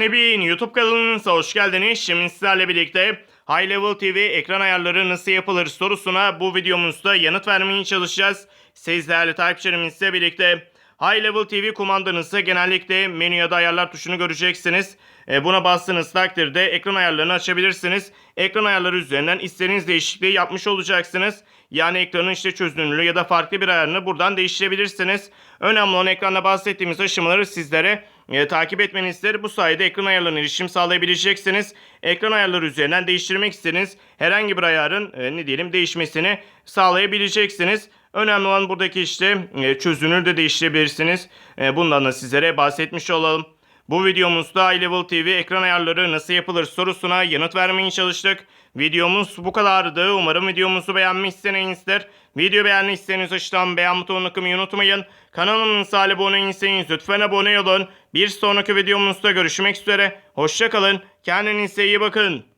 Nebin YouTube kanalınıza hoş geldiniz. Şimdi sizlerle birlikte High Level TV ekran ayarları nasıl yapılır sorusuna bu videomuzda yanıt vermeye çalışacağız. Siz değerli takipçilerimizle birlikte High Level TV kumandanızda genellikle menü ya da ayarlar tuşunu göreceksiniz. E, Buna bastığınız takdirde ekran ayarlarını açabilirsiniz. Ekran ayarları üzerinden istediğiniz değişikliği yapmış olacaksınız. Yani ekranın işte çözünürlüğü ya da farklı bir ayarını buradan değiştirebilirsiniz. Önemli olan ekranda bahsettiğimiz aşamaları sizlere e, takip etmenizdir. Bu sayede ekran ayarlarına erişim sağlayabileceksiniz. Ekran ayarları üzerinden değiştirmek istediğiniz herhangi bir ayarın e, ne diyelim değişmesini sağlayabileceksiniz. Önemli olan buradaki işte e, çözünürlüğü de değiştirebilirsiniz. E, bundan da sizlere bahsetmiş olalım. Bu videomuzda iLevel TV ekran ayarları nasıl yapılır sorusuna yanıt vermeye çalıştık. Videomuz bu kadardı. Umarım videomuzu beğenmişsinizdir. Video beğendiyseniz aşağıdan beğen butonuna tıklamayı unutmayın. Kanalımıza abone değilseniz lütfen abone olun. Bir sonraki videomuzda görüşmek üzere. Hoşçakalın. Kendinize iyi bakın.